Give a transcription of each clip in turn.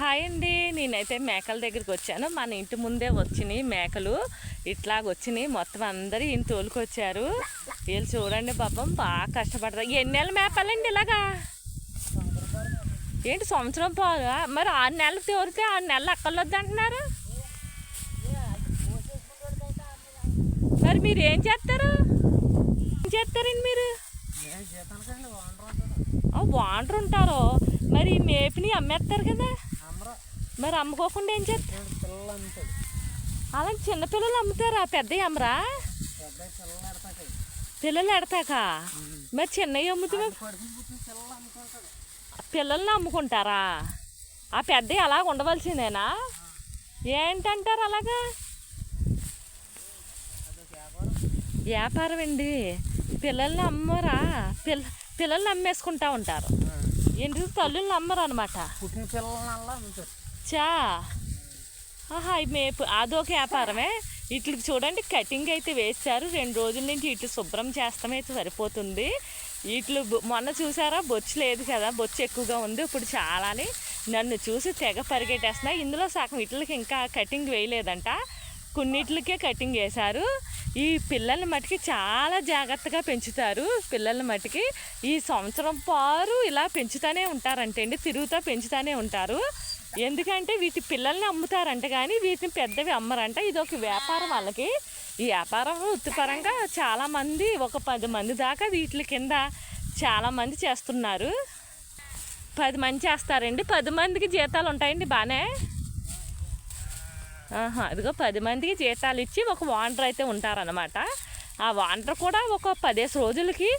Hi అండి. నేనైతే మేకల దగ్గరికి వచ్చాను. మన ఇంటి ముందే వచ్చినాయి మేకలు. ఇట్లాగ వచ్చినాయి. మొత్తం అందరూ ఈయన తోలుకొచ్చారు. వీళ్ళు చూడండి పాపం బాగా కష్టపడతారు ఎన్ని నెలలు మేపాలండి ఇలాగా? ఏంటి సంవత్సరం పోగా మరి ఆరు నెలలు తోలితే ఆరు నెలలు అక్కర్లొద్దు అంటున్నారు. మరి మీరు ఏం చేస్తారు? ఏం చేస్తారండి మీరు? నేను ఓనర్ ఉంటారు. మరి మేపిని అమ్మేస్తారు కదా. మరి అమ్ముకోకుండా ఏం చేస్తారు అలా చిన్నపిల్లలు అమ్ముతారా? పెద్ద అమ్మరా పిల్లలు ఎడతాక మరి చిన్నవి అమ్ముతే పడుకుని పుట్టిన పిల్లలు అమ్ముకుంటాడు. పిల్లల్ని అమ్ముకుంటారా? ఆ పెద్ద అలా ఉండవలసిందేనా? ఏంటంటారు అలాగా? వ్యాపారం. అండి. పిల్లల్ని అమ్మరా? పిల్ల పిల్లల్ని అమ్మేసుకుంటా ఉంటారు. ఎందుకు? తల్లుల్ని అమ్మరు అనమాట పుట్టిన అచ్చా. చా ఆహా మేపు అదొక వ్యాపారమే. ఇట్లకి చూడండి కటింగ్ అయితే వేస్తారు రెండు రోజుల నుంచి ఇట్లు శుభ్రం చేస్తామైతే సరిపోతుంది. ఇట్లు మొన్న చూసారా? బొచ్చు లేదు కదా బొచ్చు ఎక్కువగా ఉంది. ఇప్పుడు చాలాని నన్ను చూసి తెగ పరిగెట్టేస్తున్నా ఇందులో సగం ఇట్లకి ఇంకా కటింగ్ వేయలేదంట. కొన్నిట్లకే కటింగ్ వేశారు. ఈ పిల్లల మటుకి చాలా జాగ్రత్తగా పెంచుతారు పిల్లల మటుకి. ఈ సంవత్సరం పారు ఇలా పెంచుతూనే ఉంటారంటండి. తిరుగుతూ పెంచుతూనే ఉంటారు. ఎందుకంటే వీటి పిల్లల్ని అమ్ముతారంట కానీ వీటిని పెద్దవి అమ్మరంట. ఇది ఒక వ్యాపారం వాళ్ళకి. ఈ వ్యాపారం వృత్తిపరంగా చాలామంది ఒక పది మంది దాకా వీటి కింద చాలామంది చేస్తున్నారు. పది మంది చేస్తారండి. పది మందికి జీతాలు ఉంటాయండి బాగానే ఆహా అదిగో పది మందికి జీతాలు ఇచ్చి ఒక వాండర్ అయితే ఉంటారనమాట ఆ వాండర్ కూడా ఒక పదేసి రోజులకి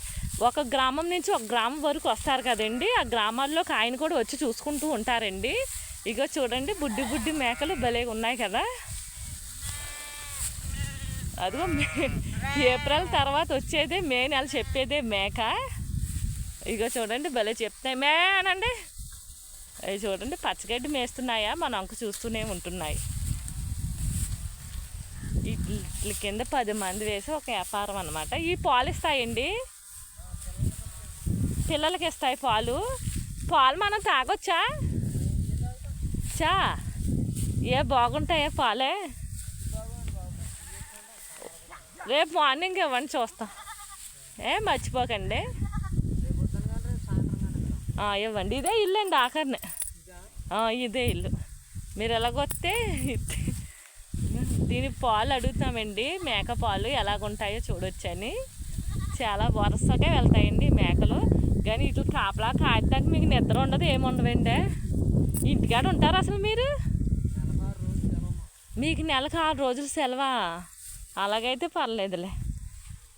ఒక గ్రామం నుంచి ఒక గ్రామం వరకు వస్తారు కదండి. ఆ గ్రామాల్లోకి ఆయన కూడా వచ్చి చూసుకుంటూ ఉంటారండి. ఇగో చూడండి బుడ్డి బుడ్డి మేకలు భలే ఉన్నాయి కదా. అదిగో ఏప్రిల్ తర్వాత వచ్చేదే మే నెల చెప్పేదే మేక. ఇగో చూడండి భలే చెప్తాయి మే అనండి. అవి చూడండి పచ్చగడ్డి మేస్తున్నాయా? మన అంకు చూస్తూనే ఉంటున్నాయి. వీటి కింద పది మంది వేసి ఒక వ్యాపారం అనమాట ఈ పాలు ఇస్తాయండి. పిల్లలకి ఇస్తాయి పాలు. పాలు మనం తాగొచ్చా? చా ఏ బాగుంటాయా పాలే? రేపు మార్నింగ్ ఇవ్వండి చూస్తాం. ఏ మర్చిపోకండి. ఇవ్వండి. ఇదే ఇల్లు అండి ఆఖరినే. ఇదే ఇల్లు. మీరు ఎలాగొస్తే దీని పాలు అడుగుతామండి. మేక పాలు ఎలాగుంటాయో చూడొచ్చని. చాలా వరుసగా వెళ్తాయండి మేకలు. కానీ ఇట్లా కాపలా కాయటానికి మీకు నిద్ర ఉండదు ఏముండదండి. ఇంటికాడ ఉంటారు అసలు మీరు? మీకు నెలకు ఆరు రోజులు సెలవా? అలాగైతే పర్లేదులే.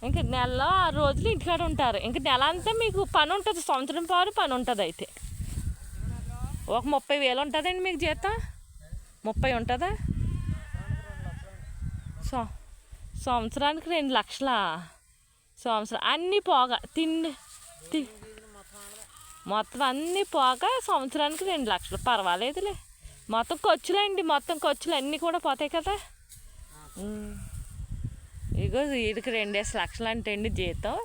ఇంక నెలలో ఆరు రోజులు ఇంటికాడ ఉంటారు. ఇంక నెల అంతా మీకు పని ఉంటుంది. సంవత్సరం పారు పని ఉంటుంది అయితే. ఒక ముప్పై వేలు ఉంటుందండి మీకు జీతం? ముప్పై ఉంటుందా? సో సంవత్సరానికి రెండు లక్షలా? సంవత్సరం అన్నీ పోగా తిండి తి మొత్తం అన్నీ పోగా సంవత్సరానికి రెండు లక్షలు. పర్వాలేదులే. మొత్తం ఖర్చులండి మొత్తం ఖర్చులు అన్నీ కూడా పోతాయి కదా. ఇగో వీడికి రెండేసి లక్షలు అంటే అండి జీతం.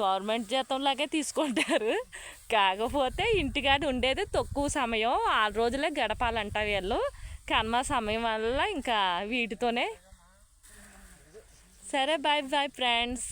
గవర్నమెంట్ జీతంలాగే తీసుకుంటారు. కాకపోతే ఇంటికాడ ఉండేది తక్కువ సమయం ఆరు రోజులే గడపాలంట వీళ్ళు. కర్మ సమయం వల్ల ఇంకా వీటితోనే. సరే బాయ్ బాయ్ ఫ్రెండ్స్